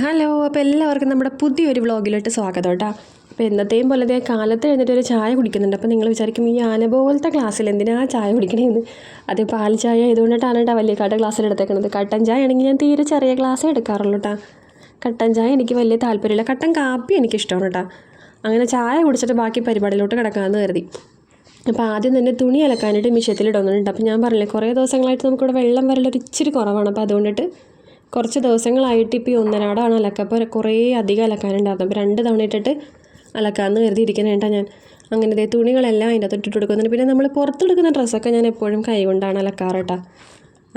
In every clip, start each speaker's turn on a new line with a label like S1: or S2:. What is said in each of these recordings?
S1: Hello അപ്പോൾ എല്ലാവർക്കും നമ്മുടെ പുതിയൊരു വ്ളോഗിലോട്ട് സ്വാഗതം കേട്ടോ അപ്പോൾ എന്നത്തെയും പോലെ ഞാൻ കാലത്ത് എഴുന്നേറ്റ് ഒരു ചായ കുടിക്കുന്നുണ്ട്. അപ്പോൾ നിങ്ങൾ വിചാരിക്കും ഈ ആന പോലത്തെ ഗ്ലാസ്സിൽ ചായ കുടിക്കണേന്ന്. അത് പാൽ ചായ ഇതുകൊണ്ടിട്ടാണ് കേട്ടോ വലിയ കാട്ട ക്ലാസ്സിൽ എടുത്തേക്കുന്നത് കട്ടൻ ചായ ആണെങ്കിൽ ഞാൻ തീരെ ചെറിയ ഗ്ലാസ്സേ എടുക്കാറുള്ളൂ കേട്ടോ കട്ടൻ ചായ എനിക്ക് വലിയ താല്പര്യമില്ല. കട്ടൻ കാപ്പി എനിക്ക് ഇഷ്ടമാണ് കേട്ടോ അങ്ങനെ ചായ കുടിച്ചിട്ട് ബാക്കി പരിപാടിയിലോട്ട് കിടക്കാമെന്ന് കരുതി. അപ്പോൾ ആദ്യം തന്നെ തുണി അലക്കാനായിട്ട് മിഷ്യത്തിൽ ഇടുന്നുണ്ട് അപ്പോൾ ഞാൻ പറഞ്ഞില്ലേ കുറേ ദിവസങ്ങളായിട്ട് നമുക്കിവിടെ വെള്ളം വരലൊരു ഇച്ചിരി കുറവാണ്. അപ്പോൾ അതുകൊണ്ടിട്ട് കുറച്ച് ദിവസങ്ങളായിട്ട് ഇപ്പോൾ ഈ ഒന്നരാടാണ് അലക്കുക അപ്പോൾ കുറേ അധികം അലക്കാനുണ്ടായിരുന്നു. അപ്പോൾ രണ്ട് തവണ ഇട്ടിട്ട് അലക്കാമെന്ന് കരുതി ഇരിക്കുന്നുണ്ടാ ഞാൻ. ഇതേ തുണികളെല്ലാം അതിന്റെ അകത്ത് ഇട്ടിട്ട് കൊടുക്കുന്നുണ്ട് പിന്നെ നമ്മൾ പുറത്തെടുക്കുന്ന ഡ്രസ്സൊക്കെ ഞാൻ എപ്പോഴും കൈ കൊണ്ടാണ് അലക്കാറ് കേട്ടോ.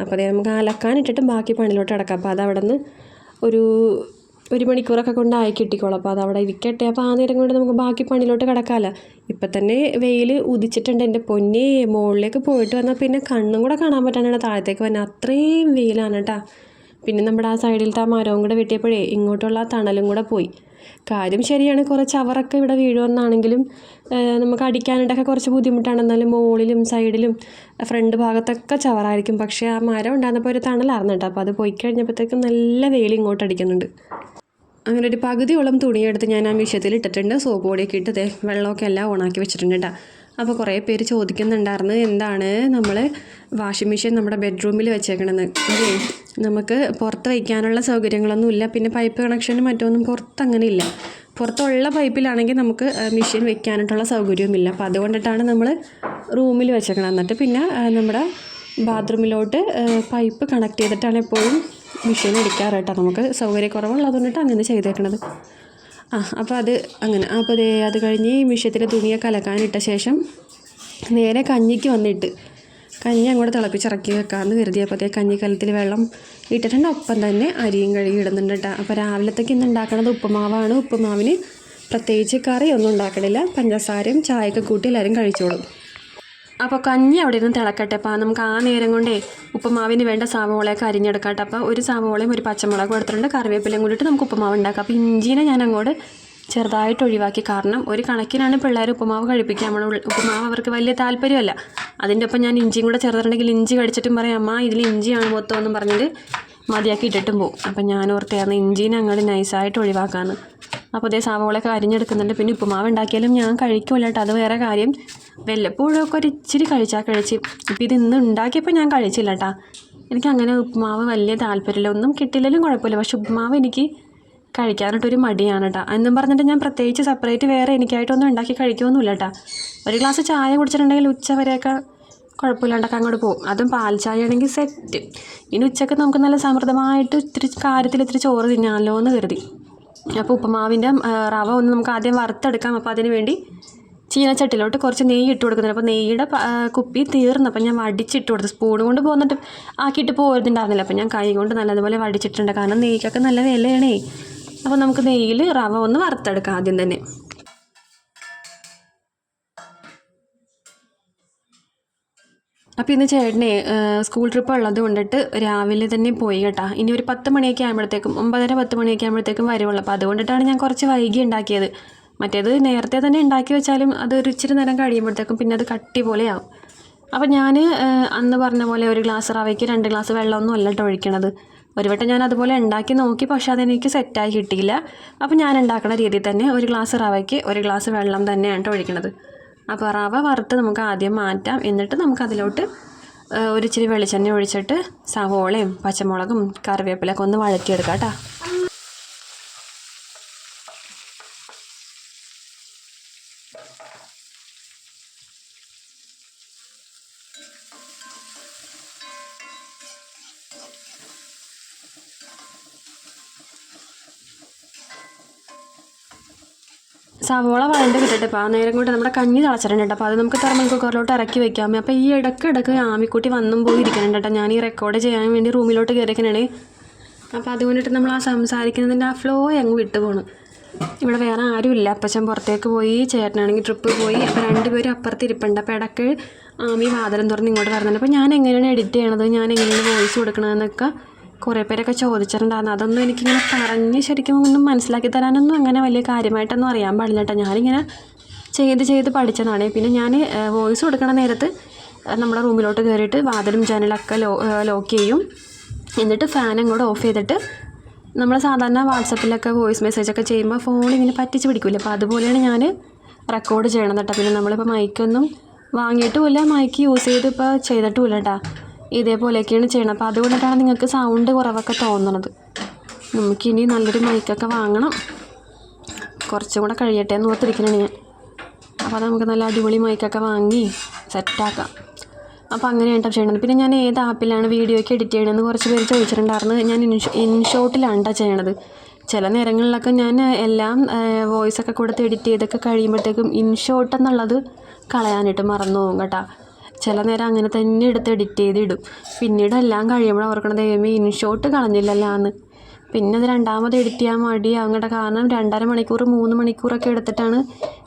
S1: അപ്പോൾ അതേ നമുക്ക് അലക്കാനിട്ടിട്ട് ബാക്കി പണിയിലോട്ട് അടക്കാം അപ്പോൾ അത് അവിടെ നിന്ന് ഒരു ഒരു മണിക്കൂറൊക്കെ കൊണ്ട് ആയി കിട്ടിക്കോളും. അപ്പോൾ അത് അവിടെ ഇരിക്കട്ടെ. അപ്പോൾ ആ നേരം കൊണ്ട് നമുക്ക് ബാക്കി പണിയിലോട്ട് കിടക്കാമല്ലോ ഇപ്പം തന്നെ വെയിൽ ഉദിച്ചിട്ടുണ്ട്. എന്റെ പൊന്നെ മുകളിലേക്ക് പോയിട്ട് വന്നാൽ പിന്നെ കണ്ണും കൂടെ കാണാൻ പറ്റാനാണ് താഴത്തേക്ക് വന്നത് അത്രയും വെയിലാണ് കേട്ടോ. പിന്നെ നമ്മുടെ ആ സൈഡിലത്തെ ആ മരവും കൂടെ വെട്ടിയപ്പോഴേ ഇങ്ങോട്ടുള്ള ആ തണലും കൂടെ പോയി. കാര്യം ശരിയാണ് കുറച്ച് അവറൊക്കെ ഇവിടെ വീഴുമെന്നാണെങ്കിലും നമുക്ക് അടിക്കാനായിട്ടൊക്കെ കുറച്ച് ബുദ്ധിമുട്ടാണ്. എന്നാലും മുകളിലും സൈഡിലും ഫ്രണ്ട് ഭാഗത്തൊക്കെ ചവറായിരിക്കും. പക്ഷേ ആ മരം ഉണ്ടാകുന്നപ്പോൾ ഒരു തണലായിരുന്നു കേട്ടോ. അപ്പോൾ അത് പോയി കഴിഞ്ഞപ്പോഴത്തേക്കും നല്ല വെയിൽ ഇങ്ങോട്ട് അടിക്കുന്നുണ്ട്. അങ്ങനെ ഒരു പകുതിയോളം തുണിയെടുത്ത് ഞാൻ ആ വിഷയത്തിൽ ഇട്ടിട്ടുണ്ട്. സോപ്പ് പൊടിയൊക്കെ ഇട്ട് ദേ വെള്ളമൊക്കെ എല്ലാം ഓണാക്കി വെച്ചിട്ടുണ്ട് കേട്ടോ. അപ്പോൾ കുറേ പേര് ചോദിക്കുന്നുണ്ടായിരുന്നു എന്താണ് നമ്മൾ വാഷിംഗ് മെഷീൻ നമ്മുടെ ബെഡ്റൂമിൽ വെച്ചേക്കണമെന്ന് അതെ നമുക്ക് പുറത്ത് വയ്ക്കാനുള്ള സൗകര്യങ്ങളൊന്നും ഇല്ല പിന്നെ പൈപ്പ് കണക്ഷനും മറ്റൊന്നും പുറത്ത് അങ്ങനെ ഇല്ല. പുറത്തുള്ള പൈപ്പിലാണെങ്കിൽ നമുക്ക് മെഷീൻ വെക്കാനായിട്ടുള്ള സൗകര്യവുമില്ല അപ്പോൾ അതുകൊണ്ടിട്ടാണ് നമ്മൾ റൂമിൽ വെച്ചേക്കണം എന്നിട്ട് പിന്നെ നമ്മുടെ ബാത്റൂമിലോട്ട് പൈപ്പ് കണക്ട് ചെയ്തിട്ടാണ് എപ്പോഴും മെഷീൻ അടിക്കാറ് കേട്ടോ. നമുക്ക് സൗകര്യക്കുറവുള്ളതുകൊണ്ടിട്ട് അങ്ങനെ ചെയ്തേക്കണത്. ആ അപ്പോൾ അത് അങ്ങനെ അപ്പോൾ ദേ അത് കഴിഞ്ഞ് ഈ മിഷ്യത്തിൽ തുണിയൊക്കെ അലക്കാനിട്ട ശേഷം നേരെ കഞ്ഞിക്ക് വന്നിട്ട് കഞ്ഞി അങ്ങോട്ട് തിളപ്പിച്ചിറക്കി വെക്കാമെന്ന് കരുതിയപ്പോൾ അതേ കഞ്ഞിക്കലത്തിൽ വെള്ളം ഇട്ടിട്ടുണ്ട്. ഒപ്പം തന്നെ അരിയും കഴുകി ഇടുന്നുണ്ട് കേട്ടോ അപ്പോൾ രാവിലത്തേക്ക് ഇന്ന് ഉണ്ടാക്കണത് ഉപ്പുമാവാണ്. ഉപ്പുമാവിന് പ്രത്യേകിച്ച് ഒന്നും ഉണ്ടാക്കണില്ല. പഞ്ചസാരയും ചായയൊക്കെ കൂട്ടി എല്ലാവരും കഴിച്ചോളും. അപ്പോൾ കഞ്ഞി അവിടെ ഇരുന്ന് തിളക്കട്ടെ. അപ്പോൾ നമുക്ക് ആ നേരം കൊണ്ടേ ഉപ്പുമാവിന് വേണ്ട സവോളയൊക്കെ അരിഞ്ഞെടുക്കട്ടെ. അപ്പോൾ ഒരു സവോളയും ഒരു പച്ചമുളകും എടുത്തിട്ടുണ്ട്. കറിവേപ്പിലയും കൂടിയിട്ട് നമുക്ക് ഉപ്പുമാവ് ഉണ്ടാക്കാം. അപ്പോൾ ഇഞ്ചിനെ ഞാൻ അങ്ങോട്ട് ചെറുതായിട്ട് ഒഴിവാക്കി. കാരണം ഒരു കണക്കിനാണ് പിള്ളേർ ഉപ്പുമാവ് കഴിപ്പിക്കുക. നമ്മൾ ഉപ്പുമാവ് അവർക്ക് വലിയ താല്പര്യമല്ല. അതിന്റെ ഒപ്പം ഞാൻ ഇഞ്ചിയും കൂടെ ചേർത്തിട്ടുണ്ടെങ്കിൽ ഇഞ്ചി കടിച്ചിട്ടും പറയാം അമ്മ ഇതിൽ ഇഞ്ചിയാണ് മൊത്തം എന്ന് പറഞ്ഞിട്ട് മതിയാക്കി ഇട്ടിട്ടും പോകും അപ്പം ഞാൻ ഓർത്തായിരുന്നു ഇഞ്ചീനെ അങ്ങോട്ട് നൈസായിട്ട് ഒഴിവാക്കാമെന്ന് അപ്പോൾ അതേ സാമ്പളൊക്കെ അരിഞ്ഞെടുക്കുന്നുണ്ട്. പിന്നെ ഉപ്പുമാവ് ഉണ്ടാക്കിയാലും ഞാൻ കഴിക്കില്ല കേട്ടോ അത് വേറെ കാര്യം. വല്ലപ്പോഴൊക്കെ ഒരു ഇച്ചിരി കഴിച്ചാൽ കഴിച്ച്. ഇപ്പം ഇത് ഇന്ന് ഉണ്ടാക്കിയപ്പോൾ ഞാൻ കഴിച്ചില്ല കേട്ടോ എനിക്ക് അങ്ങനെ ഉപ്പുമാവ് വലിയ താല്പര്യമില്ല. ഒന്നും കിട്ടില്ലെങ്കിലും കുഴപ്പമില്ല. പക്ഷെ ഉപ്പുമാവ് എനിക്ക് കഴിക്കാനായിട്ടൊരു മടിയാണ് കേട്ടോ എന്നും പറഞ്ഞിട്ട് ഞാൻ പ്രത്യേകിച്ച് സെപ്പറേറ്റ് വേറെ എനിക്കായിട്ടൊന്നും ഉണ്ടാക്കി കഴിക്കുമൊന്നുമില്ല കേട്ടോ ഒരു ഗ്ലാസ് ചായ കുടിച്ചിട്ടുണ്ടെങ്കിൽ ഉച്ച വരെയൊക്കെ കുഴപ്പമില്ലാണ്ടൊക്കെ അങ്ങോട്ട് പോകും. അതും പാൽ ആണെങ്കിൽ സെറ്റ് ഇനി ഉച്ചയ്ക്ക് നമുക്ക് നല്ല സമൃദ്ധമായിട്ട് ഇത്തിരി കാര്യത്തിൽ ഇത്തിരി ചോറ് തിന്നാമല്ലോ എന്ന് കരുതി. അപ്പോൾ ഉപ്പുമാവിന്റെ റവ ഒന്ന് നമുക്ക് ആദ്യം വറുത്തെടുക്കാം. അപ്പോൾ അതിന് വേണ്ടി ചീനച്ചട്ടിലോട്ട് കുറച്ച് നെയ്യ് ഇട്ട് കൊടുക്കുന്നുണ്ട്. അപ്പോൾ നെയ്യുടെ കുപ്പി തീർന്നു. അപ്പോൾ ഞാൻ വടിച്ചിട്ട് കൊടുത്തു. സ്പൂൺ കൊണ്ട് പോന്നിട്ട് ആക്കിയിട്ട് പോരുന്നുണ്ടായിരുന്നില്ല. അപ്പോൾ ഞാൻ കൈ കൊണ്ട് നല്ലതുപോലെ വടിച്ചിട്ടുണ്ട്. കാരണം നെയ്ക്കൊക്കെ നല്ല വിലയാണേ. അപ്പോൾ നമുക്ക് നെയ്യിൽ റവ ഒന്ന് വറുത്തെടുക്കാം ആദ്യം തന്നെ. അപ്പോൾ ഇന്ന് ചേട്ടനെ സ്കൂൾ ട്രിപ്പ് ഉള്ളത് കൊണ്ടിട്ട് രാവിലെ തന്നെ പോയി കേട്ടോ. ഇനി ഒരു പത്ത് മണിയൊക്കെ ആകുമ്പോഴത്തേക്കും ഒമ്പതര പത്ത് മണിയൊക്കെ ആകുമ്പോഴത്തേക്കും വരുവുള്ളൂ. അപ്പോൾ അതുകൊണ്ടിട്ടാണ് ഞാൻ കുറച്ച് വൈകി ഉണ്ടാക്കിയത്. മറ്റേത് നേരത്തെ തന്നെ ഉണ്ടാക്കി വെച്ചാലും അത് ഒരു ഇച്ചിരി നേരം കഴിയുമ്പോഴത്തേക്കും പിന്നെ അത് കട്ടി പോലെയാവും അപ്പോൾ ഞാൻ അന്ന് പറഞ്ഞ പോലെ ഒരു ഗ്ലാസ് റവയ്ക്ക് രണ്ട് ഗ്ലാസ് വെള്ളമൊന്നും അല്ല കേട്ടോ ഒഴിക്കണത്. ഒരു വട്ടം ഞാൻ അതുപോലെ ഉണ്ടാക്കി നോക്കി പക്ഷേ അതെനിക്ക് സെറ്റായി കിട്ടിയില്ല. അപ്പോൾ ഞാൻ ഉണ്ടാക്കുന്ന രീതിയിൽ തന്നെ ഒരു ഗ്ലാസ് റവയ്ക്ക് ഒരു ഗ്ലാസ് വെള്ളം തന്നെയാണ് ഒഴിക്കണത്. അപ്പോൾ റവ വറുത്ത് നമുക്ക് ആദ്യം മാറ്റാം. എന്നിട്ട് നമുക്ക് അതിലോട്ട് ഏഹ്, ഒരു ഇച്ചിരി വെളിച്ചെണ്ണ ഒഴിച്ചിട്ട് സവോളയും പച്ചമുളകും കറിവേപ്പിലൊക്കെ ഒന്ന് വഴറ്റിയെടുക്കാം കേട്ടോ. സവോള വഴണ്ട് കിട്ടട്ടെ അപ്പോൾ ആ നേരം കൊണ്ട് നമ്മുടെ കഞ്ഞി തിളച്ചിട്ടുണ്ട് അപ്പോൾ അത് നമുക്ക് തെർമൽ കുക്കറിലോട്ട് ഇറക്കി വെക്കാം. അപ്പോൾ ഈ ഇടയ്ക്ക് ഇടയ്ക്ക് ആമിക്കുട്ടി വന്നും പോയി ഇരിക്കുന്നുണ്ട് കേട്ടോ. ഞാൻ ഈ റെക്കോർഡ് ചെയ്യാൻ വേണ്ടി റൂമിലോട്ട് കയറിക്കണേ അപ്പോൾ അതുകൊണ്ടിട്ട് നമ്മൾ ആ സംസാരിക്കുന്നതിന്റെ ആ ഫ്ലോ അങ്ങ് വിട്ടു പോണു. ഇവിടെ വേറെ ആരുമില്ല. അപ്പച്ചൻ പുറത്തേക്ക് പോയി ചേട്ടനാണെങ്കിൽ ട്രിപ്പ് പോയി. അപ്പോൾ രണ്ടുപേരും അപ്പുറത്ത് ഇരിപ്പുണ്ട് അപ്പോൾ ഇടയ്ക്ക് ആമി വാതിലും തുറന്ന് ഇങ്ങോട്ട് വരുന്നുണ്ട് അപ്പോൾ ഞാൻ എങ്ങനെയാണ് എഡിറ്റ് ചെയ്യണത്? ഞാൻ എങ്ങനെയാണ് വോയിസ് കൊടുക്കണതെന്നൊക്കെ കുറേ പേരൊക്കെ ചോദിച്ചിട്ടുണ്ടായിരുന്നു. അതൊന്നും എനിക്കിങ്ങനെ പറഞ്ഞ് ശരിക്കും ഒന്നും മനസ്സിലാക്കി തരാനൊന്നും അങ്ങനെ വലിയ കാര്യമായിട്ടൊന്നും അറിയാൻ പാടില്ല കേട്ടോ ഞാനിങ്ങനെ ചെയ്ത് ചെയ്ത് പഠിച്ചതാണ്. പിന്നെ ഞാൻ വോയിസ് കൊടുക്കണ നേരത്ത് നമ്മുടെ റൂമിലോട്ട് കയറിയിട്ട് വാതിലും ജനലൊക്കെ ലോ ലോക്ക് ചെയ്യും. എന്നിട്ട് ഫാനും കൂടെ ഓഫ് ചെയ്തിട്ട് നമ്മൾ സാധാരണ വാട്സപ്പിലൊക്കെ വോയിസ് മെസ്സേജൊക്കെ ചെയ്യുമ്പോൾ ഫോൺ ഇങ്ങനെ പറ്റിച്ച് പിടിക്കില്ല? അപ്പോൾ അതുപോലെയാണ് ഞാൻ റെക്കോർഡ് ചെയ്യണം കേട്ടോ പിന്നെ നമ്മളിപ്പോൾ മൈക്കൊന്നും വാങ്ങിയിട്ടുമില്ല മൈക്ക് യൂസ് ചെയ്ത് ഇപ്പോൾ ചെയ്തിട്ടുമില്ല കേട്ടോ ഇതേപോലെയൊക്കെയാണ് ചെയ്യണം അപ്പോൾ അതുകൊണ്ടിട്ടാണ് നിങ്ങൾക്ക് സൗണ്ട് കുറവൊക്കെ തോന്നണത്. നമുക്കിനി നല്ലൊരു മൈക്കൊക്കെ വാങ്ങണം. കുറച്ചും കൂടെ കഴിയട്ടെ എന്ന് ഓർത്തിരിക്കണേ ഞാൻ. അപ്പോൾ നമുക്ക് നല്ല അടിപൊളി മൈക്കൊക്കെ വാങ്ങി സെറ്റാക്കാം അപ്പോൾ അങ്ങനെയാണ് കേട്ടോ ചെയ്യണത്. പിന്നെ ഞാൻ ഏത് ആപ്പിലാണ് വീഡിയോ ഒക്കെ എഡിറ്റ് ചെയ്യണമെന്ന് കുറച്ച് പേര് ചോദിച്ചിട്ടുണ്ടായിരുന്നു. ഞാൻ ഇൻഷോ ഇൻഷോട്ടിലാണ് കേട്ടോ ചെയ്യണത്. ചില നേരങ്ങളിലൊക്കെ ഞാൻ എല്ലാം വോയിസൊക്കെ കൊടുത്ത് എഡിറ്റ് ചെയ്തൊക്കെ കഴിയുമ്പോഴത്തേക്കും ഇൻഷോട്ട് എന്നുള്ളത് കളയാനായിട്ട് മറന്നു പോകും കേട്ടോ. ചില നേരം അങ്ങനെ തന്നെ എടുത്ത് എഡിറ്റ് ചെയ്ത് ഇടും പിന്നീട് എല്ലാം കഴിയുമ്പോൾ ഓർക്കണം ദൈവമേ ഇൻഷോട്ട് കളഞ്ഞില്ലല്ലോ എന്ന് പിന്നെ അത് രണ്ടാമത് എഡിറ്റ് ചെയ്യാൻ മടി. അങ്ങനെ കാരണം രണ്ടര മണിക്കൂർ മൂന്ന് മണിക്കൂറൊക്കെ എടുത്തിട്ടാണ്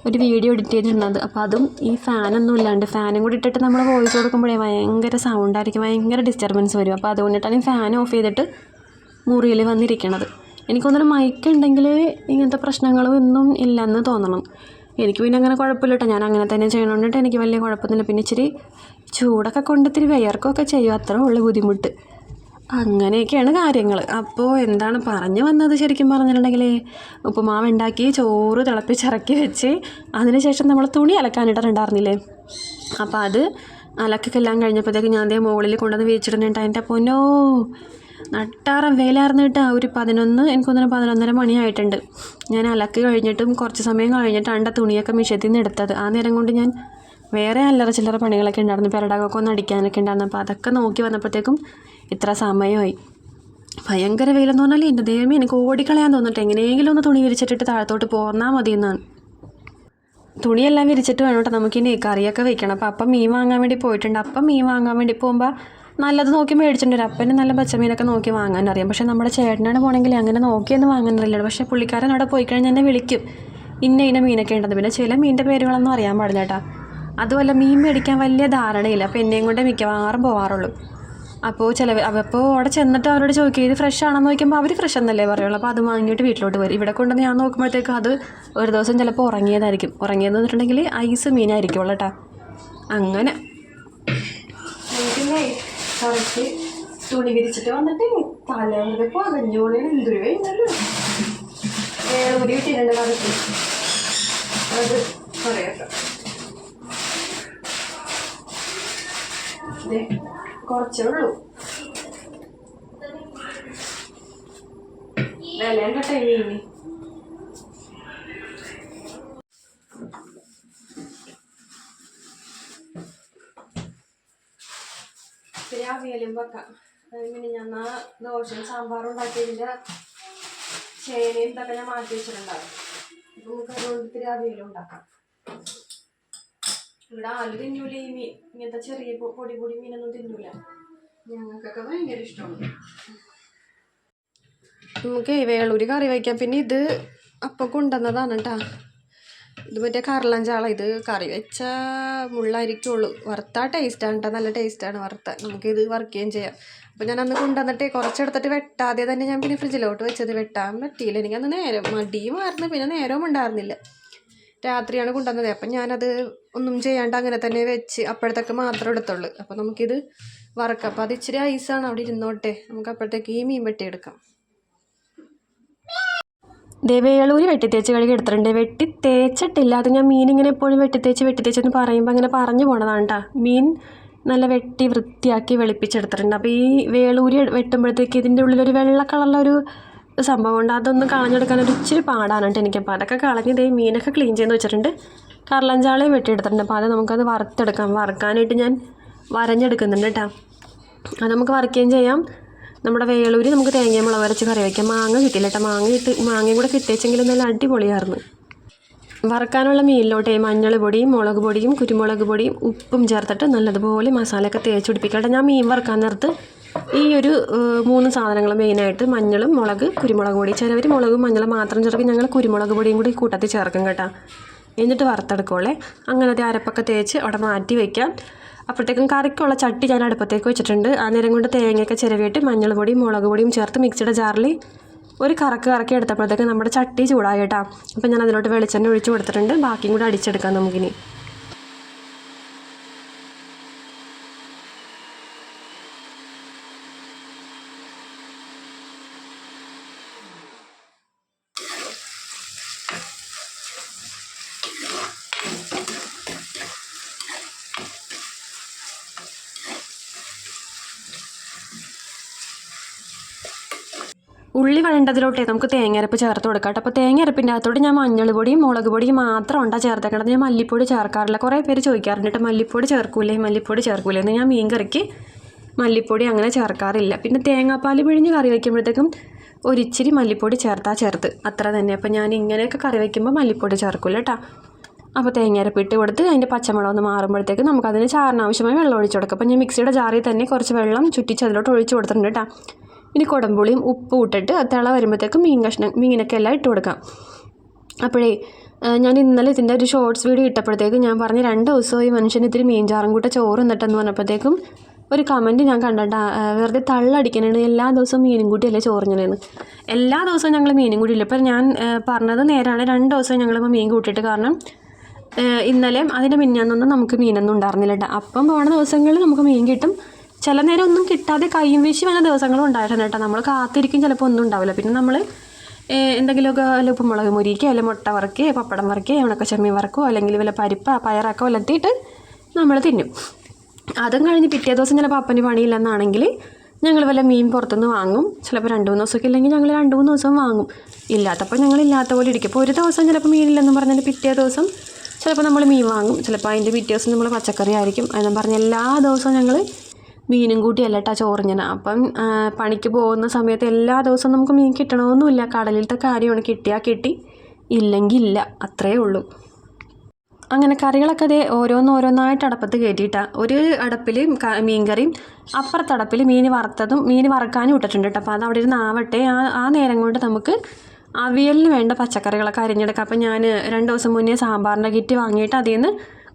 S1: ഒരു വീഡിയോ എഡിറ്റ് ചെയ്തിട്ടുള്ളത് അപ്പോൾ അതും ഈ ഫാനൊന്നും ഇല്ലാണ്ട് ഫാനും കൂടി ഇട്ടിട്ട് നമ്മൾ വോയിസ് കൊടുക്കുമ്പോഴേ ഭയങ്കര സൗണ്ടായിരിക്കും ഭയങ്കര ഡിസ്റ്റർബൻസ് വരും. അപ്പോൾ അതുകൊണ്ടിട്ടാണ് ഈ ഫാൻ ഓഫ് ചെയ്തിട്ട് മുറിയിൽ വന്നിരിക്കണത്. എനിക്കൊന്നൊരു മൈക്ക് ഉണ്ടെങ്കിൽ ഇങ്ങനത്തെ പ്രശ്നങ്ങളൊന്നും ഇല്ലെന്ന് തോന്നണം. എനിക്ക് പിന്നെ അങ്ങനെ കുഴപ്പമില്ല കേട്ടോ ഞാൻ അങ്ങനെ തന്നെ ചെയ്യണോണ്ടിട്ട് എനിക്ക് വലിയ കുഴപ്പമൊന്നുമില്ല. പിന്നെ ഇച്ചിരി ചൂടൊക്കെ കൊണ്ട് ഇത്തിരി വിയർക്കൊക്കെ ചെയ്യും. അത്ര ഉള്ള ബുദ്ധിമുട്ട്. അങ്ങനെയൊക്കെയാണ് കാര്യങ്ങൾ അപ്പോൾ എന്താണ് പറഞ്ഞു വന്നത് ശരിക്കും പറഞ്ഞിട്ടുണ്ടെങ്കിൽ ഉപ്പുമാവ് ഉണ്ടാക്കി ചോറ് തിളപ്പിച്ചിറക്കി വെച്ച് അതിനുശേഷം നമ്മൾ തുണി അലക്കാനിട്ടിട്ടുണ്ടായിരുന്നില്ലേ? അപ്പോൾ അത് അലക്കൊക്കെ എല്ലാം കഴിഞ്ഞപ്പോഴത്തേക്ക് ഞാൻ അതേ മുകളിൽ കൊണ്ടുവന്ന് വെച്ചിട്ടുണ്ടായിട്ട് അതിന്റെ പൊന്നോ നട്ടാറ ആ ഒരു പതിനൊന്ന് എനിക്കൊന്നൊരു പതിനൊന്നര മണിയായിട്ടുണ്ട്. ഞാൻ അലക്ക് കഴിഞ്ഞിട്ടും കുറച്ച് സമയം കഴിഞ്ഞിട്ടാണ് തുണിയൊക്കെ മിഷത്തിൽ നിന്ന് എടുത്തത്. ആ നേരം കൊണ്ട് ഞാൻ വേറെ അല്ലറ ചില്ലറ പണികളൊക്കെ ഉണ്ടായിരുന്നു. പെരടകൊക്കെ ഒന്ന് അടിക്കാനൊക്കെ ഉണ്ടായിരുന്നു. അപ്പോൾ അതൊക്കെ നോക്കി വന്നപ്പോഴത്തേക്കും ഇത്ര സമയമായി. ഭയങ്കര വെയിലെന്ന് പറഞ്ഞാൽ എന്റെ ദൈവമേ എനിക്ക് ഓടിക്കളയാൻ തോന്നിട്ട്. എങ്ങനെയെങ്കിലും ഒന്ന് തുണി വിരിച്ചിട്ടിട്ട് താഴത്തോട്ട് പോന്നാൽ മതി എന്നാണ് തുണിയെല്ലാം വിരിച്ചിട്ട് വേണം കേട്ടോ. നമുക്കിനി കറിയൊക്കെ വെക്കണം. അപ്പോൾ അപ്പം മീൻ വാങ്ങാൻ വേണ്ടി പോയിട്ടുണ്ട്. അപ്പം മീൻ വാങ്ങാൻ വേണ്ടി പോകുമ്പോൾ നല്ലത് നോക്കി മേടിച്ചിട്ടുണ്ട്. അപ്പന് നല്ല പച്ചമീനൊക്കെ നോക്കി വാങ്ങാൻ അറിയാം. പക്ഷേ നമ്മുടെ ചേട്ടനാണ് പോകണമെങ്കിൽ അങ്ങനെ നോക്കിയൊന്നും വാങ്ങാൻ അറിയില്ല. പക്ഷേ പുള്ളിക്കാരൻ അവിടെ പോയി കഴിഞ്ഞാൽ എന്നെ വിളിക്കും. ഇന്ന ഇന്ന മീനൊക്കെ ഉണ്ടെന്ന്. പിന്നെ ചില മീനിന്റെ പേരുകളൊന്നും അറിയാൻ പാടില്ല കേട്ടോ. അതുമല്ല മീൻ മേടിക്കാൻ വലിയ ധാരണയില്ല. അപ്പോൾ എന്നെയും കൊണ്ട് മിക്കവാറും പോകാറുള്ളൂ അപ്പോൾ ചില അപ്പോൾ അവിടെ ചെന്നിട്ട് അവരോട് ചോദിക്കുക ഇത് ഫ്രഷ് ആണെന്ന് നോക്കുമ്പോൾ അവർ ഫ്രഷ് എന്നല്ലേ പറയുള്ളൂ? അപ്പോൾ അത് വാങ്ങിയിട്ട് വീട്ടിലോട്ട് വരും. ഇവിടെ കൊണ്ടുവന്ന് ഞാൻ നോക്കുമ്പോഴത്തേക്കും അത് ഒരു ദിവസം ചിലപ്പോൾ ഉറങ്ങിയതായിരിക്കും. ഉറങ്ങിയതെന്ന് വെച്ചിട്ടുണ്ടെങ്കിൽ ഐസ് മീനായിരിക്കും കേട്ടോ. അങ്ങനെ. കറക്റ്റ് തുണി വിരിച്ചിട്ട് വന്നിട്ട് തലേന്നൊക്കെ പകഞ്ഞോളിയാണ് എന്തൊരു കഴിഞ്ഞല്ലോ വേറെ ഒരു കിട്ടിയിട്ടുണ്ട് കറക്റ്റ് അത് പറയാട്ടോ. കുറച്ചേ ഉള്ളൂ. വില കേട്ടോ ഈ ഇത്തിരി അവിയലും വെക്കാം. പിന്നെ ഞാൻ ആ ദോശയും സാമ്പാറും ഉണ്ടാക്കിയതിന്റെ ചേനയും ഇതൊക്കെ ഞാൻ മാറ്റി വെച്ചിട്ടുണ്ടാവും. അപ്പൊ നമുക്ക് അതുകൊണ്ട് ഇത്തിരി അവിയലും ഉണ്ടാക്കാം. ഇവിടെ ആൽ തിന്നൂല ഈ മീൻ. ഇങ്ങനത്തെ ചെറിയ പൊടി പൊടി മീനൊന്നും തിന്നൂല. ഞങ്ങൾക്കൊക്കെ ഭയങ്കര ഇഷ്ടമാണ്. നമുക്ക് വേളൂരി കറി വയ്ക്കാം. പിന്നെ ഇത് അപ്പം കൊണ്ടുവന്നതാണ് കേട്ടാ. ഇത് മറ്റേ കറലഞ്ചാള ഇത് കറി വെച്ച മുള്ളായിരിക്കുള്ളൂ വറുത്ത ടേസ്റ്റാണ് കേട്ടോ നല്ല ടേസ്റ്റാണ് വറുത്ത. നമുക്കിത് വറുക്കുകയും ചെയ്യാം. അപ്പോൾ ഞാൻ അന്ന് കൊണ്ടുവന്നിട്ട് കുറച്ചെടുത്തിട്ട് വെട്ടാതെ തന്നെ ഞാൻ പിന്നെ ഫ്രിഡ്ജിലോട്ട് വെച്ചത് വെട്ടാൻ പറ്റിയില്ല. എനിക്കന്ന് നേരം മടിയുമായിരുന്നു പിന്നെ നേരവും ഉണ്ടായിരുന്നില്ല. രാത്രിയാണ് കൊണ്ടുവന്നത്. അപ്പം ഞാനത് ഒന്നും ചെയ്യാണ്ട് അങ്ങനെ തന്നെ വെച്ച് അപ്പോഴത്തേക്ക് മാത്രം എടുത്തുള്ളൂ. അപ്പോൾ നമുക്കിത് വറക്കാം. അപ്പോൾ അത് ഇച്ചിരി ഐസാണ് അവിടെ ഇരുന്നോട്ടെ. നമുക്ക് അപ്പോഴത്തേക്ക് ഈ മീൻ വെട്ടിയെടുക്കാം. ദേ വെട്ടിത്തേച്ച് കഴുകി എടുത്തിട്ടുണ്ട്. വെട്ടി തേച്ചിട്ടില്ല അത് ഞാൻ മീൻ ഇങ്ങനെ എപ്പോഴും വെട്ടിത്തേച്ച് വെട്ടിത്തേച്ച് എന്ന് പറയുമ്പോൾ അങ്ങനെ പറഞ്ഞു പോണതാണ് കേട്ടോ മീൻ നല്ല വെട്ടി വൃത്തിയാക്കി വെളുപ്പിച്ചെടുത്തിട്ടുണ്ട്. അപ്പോൾ ഈ വേളൂരി വെട്ടുമ്പോഴത്തേക്ക് ഇതിന്റെ ഉള്ളിലൊരു വെള്ള കളറിലൊരു സംഭവം ഉണ്ട്. അതൊന്ന് കളഞ്ഞെടുക്കാൻ ഒരു ഇച്ചിരി പാടാണ് കേട്ടോ എനിക്ക് അപ്പോൾ അതൊക്കെ കളഞ്ഞ് ദേ മീനൊക്കെ ക്ലീൻ ചെയ്ത് വെച്ചിട്ടുണ്ട്. കർലഞ്ചാളയും വെട്ടിയെടുത്തിട്ടുണ്ട്. അപ്പോൾ അത് നമുക്കത് വറുത്തെടുക്കാം. വറുക്കാനായിട്ട് ഞാൻ വരഞ്ഞെടുക്കുന്നുണ്ട് കേട്ടോ അത് നമുക്ക് വറുക്കുകയും ചെയ്യാം. നമ്മുടെ വേളൂരി നമുക്ക് തേങ്ങയും മുളക് അരച്ച് കറി വയ്ക്കാം മാങ്ങ കിട്ടില്ല കേട്ടോ. മാങ്ങ കിട്ടി മാങ്ങയും കൂടെ കിട്ടിയെച്ചെങ്കിൽ നല്ല അടിപൊളിയായിരുന്നു. വറുക്കാനുള്ള മീനിലോട്ടേ മഞ്ഞൾ പൊടിയും മുളക് പൊടിയും കുരുമുളക് പൊടിയും ഉപ്പും ചേർത്തിട്ട് നല്ലതുപോലെ മസാലയൊക്കെ തേച്ച് പിടിപ്പിക്കട്ടെ ഞാൻ മീൻ വറുക്കാൻ നേരത്ത് ഈ ഒരു മൂന്ന് സാധനങ്ങൾ മെയിനായിട്ട് മഞ്ഞളും മുളക് കുരുമുളക് പൊടി. ചിലവർ മുളകും മഞ്ഞളും മാത്രം ചേർക്കും. ഞങ്ങൾ കുരുമുളക് പൊടിയും കൂടി കൂട്ടത്തിൽ ചേർക്കും കേട്ടോ. എന്നിട്ട് വറുത്തെടുക്കോളെ അങ്ങനത്തെ അരപ്പൊക്കെ തേച്ച് അവിടെ മാറ്റി വയ്ക്കാം അപ്പോഴത്തേക്കും കറിക്കുള്ള ചട്ടി ഞാൻ അടുപ്പത്തേക്ക് വെച്ചിട്ടുണ്ട്. ആ നേരം കൊണ്ട് തേങ്ങയൊക്കെ ചിരവിയിട്ട് മഞ്ഞൾ പൊടിയും മുളക് പൊടിയും ചേർത്ത് മിക്സിയുടെ ജാറിൽ ഒരു കറക്ക് കറക്കി എടുത്തപ്പോഴത്തേക്ക് നമ്മുടെ ചട്ടി ചൂടായി കേട്ടോ. അപ്പോൾ ഞാൻ അതിലോട്ട് വെളിച്ചെണ്ണ ഒഴിച്ച് കൊടുത്തിട്ടുണ്ട്. ബാക്കിയും കൂടെ അടിച്ചെടുക്കാം നമുക്കിനി. ഉള്ളി വഴണ്ടതിലോട്ടേ നമുക്ക് തേങ്ങയരപ്പ് ചേർത്ത് കൊടുക്കാം കേട്ടോ. അപ്പോൾ തേങ്ങയരപ്പിന്റെ അകത്തോട്ട് ഞാൻ മഞ്ഞൾ പൊടിയും മുളക് പൊടിയും മാത്രം ഉണ്ടാ ചേർത്തേക്കണത്. ഞാൻ മല്ലിപ്പൊടി ചേർക്കാറില്ല. കുറേ പേര് ചോദിക്കാറുണ്ട് കേട്ടോ മല്ലിപ്പൊടി ചേർക്കൂലേ മല്ലിപ്പൊടി ചേർക്കൂലേ എന്ന്. ഞാൻ മീൻ കറിക്ക് മല്ലിപ്പൊടി അങ്ങനെ ചേർക്കാറില്ല. പിന്നെ തേങ്ങാപ്പാൽ പിഴിഞ്ഞ് കറി വയ്ക്കുമ്പോഴത്തേക്കും ഒരിച്ചിരി മല്ലിപ്പൊടി ചേർത്താ ചേർത്ത്. അത്ര തന്നെ. അപ്പോൾ ഞാൻ ഇങ്ങനെയൊക്കെ കറി വയ്ക്കുമ്പോൾ മല്ലിപ്പൊടി ചേർക്കില്ല കേട്ടോ. അപ്പോൾ തേങ്ങയരപ്പ് ഇട്ട് കൊടുത്ത് അതിന്റെ പച്ചമുളക് ഒന്ന് മാറുമ്പോഴത്തേക്ക് നമുക്കതിന് ചാറിനാവശ്യമായി വെള്ളം ഒഴിച്ചു കൊടുക്കാം. അപ്പോൾ ഞാൻ മിക്സിയുടെ ജാറിൽ തന്നെ കുറച്ച് വെള്ളം ചുറ്റിച്ച് അതിലോട്ട് ഒഴിച്ച് കൊടുത്തിട്ടുണ്ട് കേട്ടോ. ഇനി കുടമ്പുളിയും ഉപ്പും ഇട്ടിട്ട് തിള വരുമ്പോഴത്തേക്കും മീൻ കഷ്ണം മീനൊക്കെ എല്ലാം ഇട്ട് കൊടുക്കാം. അപ്പോഴേ ഞാൻ ഇന്നലെ ഇതിന്റെ ഒരു ഷോർട്സ് വീഡിയോ ഇട്ടപ്പോഴത്തേക്കും ഞാൻ പറഞ്ഞ രണ്ട് ദിവസമായി മനുഷ്യന് ഇത്തിരി മീൻ ചാറും കൂട്ട ചോറ് എന്നിട്ടെന്ന് പറഞ്ഞപ്പോഴത്തേക്കും ഒരു കമന്റ് ഞാൻ കണ്ടിട്ട് വെറുതെ തള്ളടിക്കണേണ് എല്ലാ ദിവസവും മീനും കൂട്ടിയല്ലേ ചോറിഞ്ഞണേന്ന് എല്ലാ ദിവസവും ഞങ്ങൾ മീനും കൂട്ടിയില്ല. ഇപ്പം ഞാൻ പറഞ്ഞത് നേരാണ്. രണ്ട് ദിവസം ഞങ്ങളിപ്പോൾ മീൻ കൂട്ടിയിട്ട് കാരണം ഇന്നലെയും അതിന്റെ മിന്നാന്നൊന്നും നമുക്ക് മീനൊന്നും ഉണ്ടായിരുന്നില്ല അപ്പം പോണ ദിവസങ്ങളിൽ നമുക്ക് മീൻ കിട്ടും. ചില നേരം ഒന്നും കിട്ടാതെ കയ്യും വീശി വന്ന ദിവസങ്ങളും ഉണ്ടായിട്ടുണ്ട് കേട്ടോ. നമ്മൾ കാത്തിരിക്കും ചിലപ്പോൾ ഒന്നും ഉണ്ടാവില്ല. പിന്നെ നമ്മൾ എന്തെങ്കിലുമൊക്കെ വല്ല ഉപ്പുമുളക് മുരിക്കോ അല്ലെങ്കിൽ മുട്ട വറക്കുകയോ പപ്പടം വറക്കുകയോ ഉണക്ക ചെമ്മീൻ വറക്കുകയോ അല്ലെങ്കിൽ വല്ല പരിപ്പ പയറൊക്കെ വലത്തിയിട്ട് നമ്മൾ തിന്നും. അതും കഴിഞ്ഞ് പിറ്റേ ദിവസം ചിലപ്പോൾ അപ്പന് പണിയില്ലെന്നാണെങ്കിൽ ഞങ്ങൾ വല്ല മീൻ പുറത്തുനിന്ന് വാങ്ങും. ചിലപ്പോൾ രണ്ട് മൂന്ന് ദിവസമൊക്കെ ഇല്ലെങ്കിൽ ഞങ്ങൾ രണ്ട് മൂന്ന് ദിവസം വാങ്ങും. ഇല്ലാത്തപ്പോൾ ഞങ്ങൾ ഇല്ലാത്ത പോലെ ഇരിക്കും. അപ്പോൾ ഒരു ദിവസം ചിലപ്പോൾ മീനില്ലെന്ന് പറഞ്ഞാൽ പിറ്റേ ദിവസം ചിലപ്പോൾ നമ്മൾ മീൻ വാങ്ങും. ചിലപ്പോൾ അതിന്റെ പിറ്റേ ദിവസം നമ്മൾ പച്ചക്കറി ആയിരിക്കും എന്നും പറഞ്ഞ് എല്ലാ ദിവസവും ഞങ്ങൾ മീനും കൂട്ടിയല്ല കേട്ടോ ചോറിഞ്ഞന അപ്പം പണിക്ക് പോകുന്ന സമയത്ത് എല്ലാ ദിവസവും നമുക്ക് മീൻ കിട്ടണമെന്നില്ല കടലിലത്തെ കാര്യമാണ് കിട്ടിയാൽ കിട്ടി ഇല്ലെങ്കിൽ ഇല്ല. അത്രയേ ഉള്ളൂ. അങ്ങനെ കറികളൊക്കെ അതേ ഓരോന്നോരോന്നായിട്ട് അടപ്പത്ത് കയറ്റിയിട്ടാണ് ഒരു അടപ്പിൽ മീൻ കറിയും അപ്പുറത്തെ അടപ്പിൽ മീൻ വറുത്തതും മീൻ വറക്കാനും ഇട്ടിട്ടുണ്ട് കേട്ടോ. അപ്പോൾ അത് അവിടെ ഇരുന്ന് ആവട്ടെ. ആ ആ നേരം കൊണ്ട് നമുക്ക് അവിയലിന് വേണ്ട പച്ചക്കറികളൊക്കെ അരിഞ്ഞെടുക്കാം. അപ്പോൾ ഞാൻ രണ്ട് ദിവസം മുന്നേ സാമ്പാറിന്റെ കിറ്റ് വാങ്ങിയിട്ട് അതിൽ നിന്ന്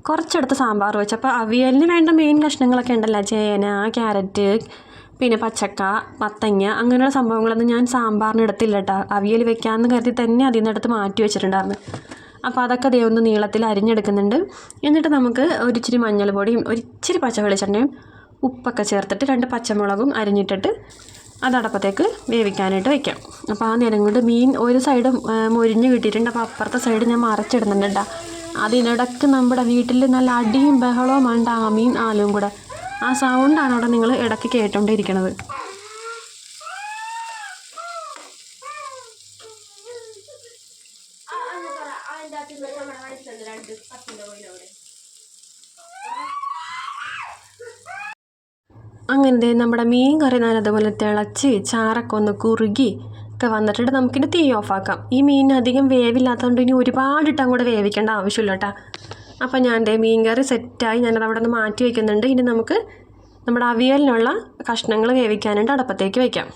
S1: കുറച്ചെടുത്ത് സാമ്പാർ വെച്ചു. അപ്പോൾ അവിയലിന് വേണ്ട മെയിൻ കഷ്ണങ്ങളൊക്കെ ഉണ്ടല്ലോ. ചേന ക്യാരറ്റ് പിന്നെ പച്ചക്ക മത്തങ്ങ അങ്ങനെയുള്ള സംഭവങ്ങളൊന്നും ഞാൻ സാമ്പാറിന് എടുത്തില്ല കേട്ടോ അവിയൽ വെക്കാമെന്ന് കരുതി തന്നെ അതിൽ നിന്നെടുത്ത് മാറ്റി വെച്ചിട്ടുണ്ടായിരുന്നു. അപ്പോൾ അതൊക്കെ അതേ ഒന്ന് നീളത്തിൽ അരിഞ്ഞെടുക്കുന്നുണ്ട്. എന്നിട്ട് നമുക്ക് ഒരിച്ചിരി മഞ്ഞൾ പൊടിയും ഒരിച്ചിരി പച്ച വെളിച്ചെണ്ണയും ഉപ്പൊക്കെ ചേർത്തിട്ട് രണ്ട് പച്ചമുളകും അരിഞ്ഞിട്ടിട്ട് അതടപ്പത്തേക്ക് വേവിക്കാനായിട്ട് വെക്കാം. അപ്പോൾ ആ നേരം കൊണ്ട് മീൻ ഒരു സൈഡും മൊരിഞ്ഞ് കിട്ടിയിട്ടുണ്ട്. അപ്പോൾ അപ്പുറത്തെ സൈഡ് ഞാൻ മറച്ചിടുന്നുണ്ട് കേട്ടോ അതിനിടയ്ക്ക് നമ്മുടെ വീട്ടിൽ നല്ല അടിയും ബഹളവും ഉണ്ട് ആമീം ആലും കൂടെ. ആ സൗണ്ടാണ് അവിടെ നിങ്ങൾ ഇടയ്ക്ക് കേട്ടോണ്ടിരിക്കണത്. അങ്ങനെ നമ്മുടെ മീൻ കറി നല്ലതുപോലെ തിളച്ച് ചാറൊക്കെ ഒന്ന് കുറുകി ഒക്കെ വന്നിട്ടുണ്ട്. നമുക്കിനി തീ ആക്കാം ഈ മീൻ അധികം വേവില്ലാത്തതുകൊണ്ട് ഇനി ഒരുപാട് ഇട്ട് അങ്ങോട്ട് വേവിക്കേണ്ട ആവശ്യമില്ല കേട്ടോ. അപ്പം ഞാൻ എന്റെ മീൻ കറി സെറ്റായി ഞാനത് അവിടെ നിന്ന് മാറ്റി വയ്ക്കുന്നുണ്ട് ഇനി നമുക്ക് നമ്മുടെ അവിയലിനുള്ള കഷ്ണങ്ങൾ വേവിക്കാനുണ്ട് അടുപ്പത്തേക്ക് വയ്ക്കാം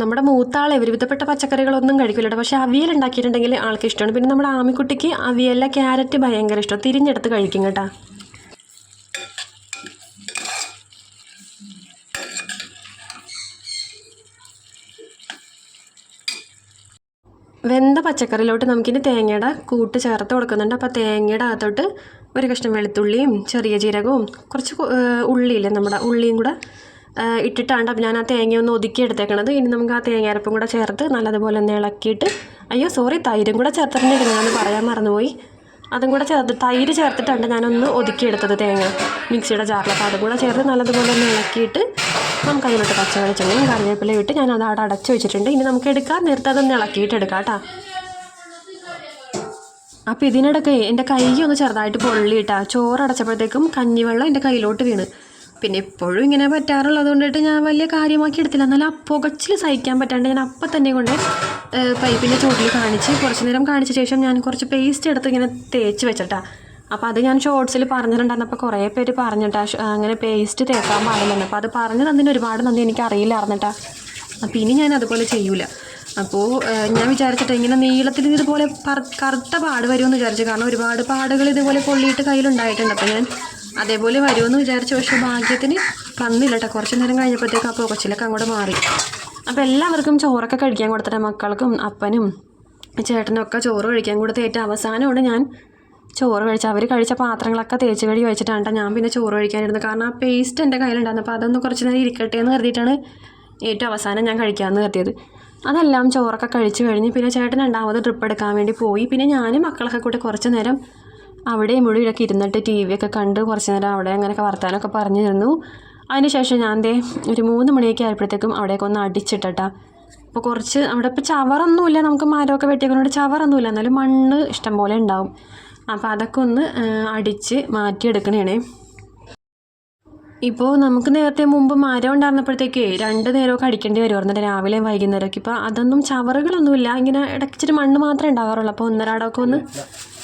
S1: നമ്മുടെ മൂത്താളെ ഒരുവിധപ്പെട്ട പച്ചക്കറികളൊന്നും കഴിക്കില്ല പക്ഷേ അവിയൽ ഉണ്ടാക്കിയിട്ടുണ്ടെങ്കിൽ ആൾക്ക് ഇഷ്ടമാണ്. പിന്നെ നമ്മുടെ ആമിക്കുട്ടിക്ക് അവിയലിലെ ക്യാരറ്റ് ഭയങ്കര ഇഷ്ടം. തിരിഞ്ഞെടുത്ത് കഴിക്കും കേട്ടോ. വെന്ത പച്ചക്കറിയിലോട്ട് നമുക്കിനി തേങ്ങയുടെ കൂട്ട് ചേർത്ത് കൊടുക്കുന്നുണ്ട്. അപ്പോൾ തേങ്ങയുടെ അകത്തോട്ട് ഒരു കഷ്ണം വെളുത്തുള്ളിയും ചെറിയ ജീരകവും കുറച്ച് ഉള്ളിയില്ലേ നമ്മുടെ ഉള്ളിയും കൂടെ ഇട്ടിട്ടാണ് ഞാൻ ആ തേങ്ങ ഒന്ന് ഒതുക്കി എടുത്തേക്കണത്. ഇനി നമുക്ക് ആ തേങ്ങയരപ്പും കൂടെ ചേർത്ത് നല്ലതുപോലെ ഒന്ന് ഇളക്കിയിട്ട് അയ്യോ സോറി തൈരും കൂടെ ചേർത്തിട്ടുണ്ടെങ്കിൽ ഞാനത് പറയാൻ മറന്നുപോയി. അതും കൂടെ ചേർത്ത് തൈര് ചേർത്തിട്ടുണ്ട് ഞാനൊന്ന് ഒതുക്കിയെടുത്തത് തേങ്ങ മിക്സിയുടെ ജാറിൽ അപ്പോൾ അതും കൂടെ ചേർത്ത് നല്ലതുപോലെ ഒന്ന് ഇളക്കിയിട്ട് നമുക്ക് അതിലോട്ട് പച്ചവെളിച്ചെണ്ണയും കറിവേപ്പില ഇട്ട് ഞാൻ അത് അവിടെ അടച്ചു വെച്ചിട്ടുണ്ട്. ഇനി നമുക്ക് എടുക്കാം. നേരത്തെ അതൊന്ന് ഇളക്കിയിട്ട് എടുക്കാം കേട്ടോ. അപ്പോൾ ഇതിനിടയ്ക്ക് എന്റെ കൈ ഒന്ന് ചെറുതായിട്ട് പൊള്ളിയിട്ടാ ചോറ് അടച്ചപ്പോഴത്തേക്കും കഞ്ഞിവെള്ളം എന്റെ കയ്യിലോട്ട് വീണ്. പിന്നെ എപ്പോഴും ഇങ്ങനെ പറ്റാറുള്ളത് കൊണ്ടിട്ട് ഞാൻ വലിയ കാര്യമാക്കി എടുത്തില്ല. എന്നാലും ആ പുകച്ചിൽ സഹിക്കാൻ പറ്റാണ്ട് ഞാൻ അപ്പം തന്നെ കൊണ്ട് പൈപ്പിന്റെ ചുവട്ടിൽ കാണിച്ച് കുറച്ച് നേരം കാണിച്ച ശേഷം ഞാൻ കുറച്ച് പേസ്റ്റ് എടുത്ത് ഇങ്ങനെ തേച്ച് വെച്ചിട്ടാ. അപ്പോൾ അത് ഞാൻ ഷോർട്സിൽ പറഞ്ഞിട്ടുണ്ടായിരുന്നപ്പോൾ കുറേ പേര് പറഞ്ഞിട്ടാ അങ്ങനെ പേസ്റ്റ് തേക്കാൻ പാടില്ലെന്ന്. അപ്പോൾ അത് പറഞ്ഞു തന്നതിന് ഒരുപാട് നന്ദി. എനിക്ക് അറിയില്ലായിരുന്നിട്ടാ അപ്പോൾ ഇനി ഞാൻ അതുപോലെ ചെയ്യൂല. അപ്പോൾ ഞാൻ വിചാരിച്ചിട്ട് ഇങ്ങനെ നീളത്തിൽ ഇതുപോലെ കറുത്ത പാട് വരുമെന്ന് വിചാരിച്ചു. കാരണം ഒരുപാട് പാടുകൾ ഇതുപോലെ പൊള്ളിയിട്ട് കയ്യിലുണ്ടായിട്ടുണ്ട്. അപ്പോൾ ഞാൻ അതേപോലെ വരുമെന്ന് വിചാരിച്ചു. പക്ഷേ ഭാഗ്യത്തിന് വന്നില്ല കേട്ടോ കുറച്ച് നേരം കഴിഞ്ഞപ്പോഴത്തേക്ക് ആ പുകച്ചിലൊക്കെ അങ്ങോട്ട് മാറി. അപ്പോൾ എല്ലാവർക്കും ചോറൊക്കെ കഴിക്കാൻ കൊടുത്തിട്ട് മക്കൾക്കും അപ്പനും ചേട്ടനും ഒക്കെ ചോറ് കഴിക്കാൻ കൊടുത്ത് ഏറ്റവും അവസാനമാണ് ഞാൻ ചോറ് കഴിച്ച അവർ കഴിച്ച പാത്രങ്ങളൊക്കെ തേച്ച് കഴുകി വെച്ചിട്ടാണ് ട്ടോ ഞാൻ പിന്നെ ചോറ് കഴിക്കാനിരുന്നത്. കാരണം ആ പേസ്റ്റ് എന്റെ കയ്യിലുണ്ടായിരുന്നു. അപ്പോൾ അതൊന്ന് കുറച്ച് നേരം ഇരിക്കട്ടെ എന്ന് കരുതിയിട്ടാണ് ഏറ്റവും അവസാനം ഞാൻ കഴിക്കാമെന്ന് കരുതിയത്. അതെല്ലാം ചോറൊക്കെ കഴിച്ച് കഴിഞ്ഞ് പിന്നെ ചേട്ടൻ രണ്ടാമത് ട്രിപ്പ് എടുക്കാൻ വേണ്ടി പോയി. പിന്നെ ഞാനും മക്കളൊക്കെ കൂടി കുറച്ച് നേരം അവിടെ മുഴുവിലൊക്കെ ഇരുന്നിട്ട് ടി വി ഒക്കെ കണ്ട് കുറച്ച് നേരം അവിടെ അങ്ങനെയൊക്കെ വർത്താനമൊക്കെ പറഞ്ഞിരുന്നു. അതിനുശേഷം ഞാൻ ദേ ഒരു മൂന്ന് മണിയൊക്കെ ആയപ്പോഴത്തേക്കും അവിടേക്ക് ഒന്ന് അടിച്ചിട്ടട്ടാ. അപ്പോൾ കുറച്ച് അവിടെ ഇപ്പോൾ ചവറൊന്നുമില്ല നമുക്ക് മരമൊക്കെ വെട്ടിയതുകൊണ്ട് ചവറൊന്നുമില്ല എന്നാലും മണ്ണ് ഇഷ്ടം പോലെ ഉണ്ടാവും. അപ്പോൾ അതൊക്കെ ഒന്ന് അടിച്ച് മാറ്റിയെടുക്കണേണേ. ഇപ്പോൾ നമുക്ക് നേരത്തെ മുമ്പ് മരം ഉണ്ടായിരുന്നപ്പോഴത്തേക്കേ രണ്ട് നേരമൊക്കെ അടിക്കേണ്ടി വരുമായിരുന്നു രാവിലെയും വൈകുന്നേരമൊക്കെ. ഇപ്പോൾ അതൊന്നും ചവറുകളൊന്നുമില്ല. ഇങ്ങനെ ഇടയ്ക്കിച്ചിട്ട് മണ്ണ് മാത്രമേ ഉണ്ടാകാറുള്ളൂ അപ്പോൾ ഒന്നരാടമൊക്കെ ഒന്ന്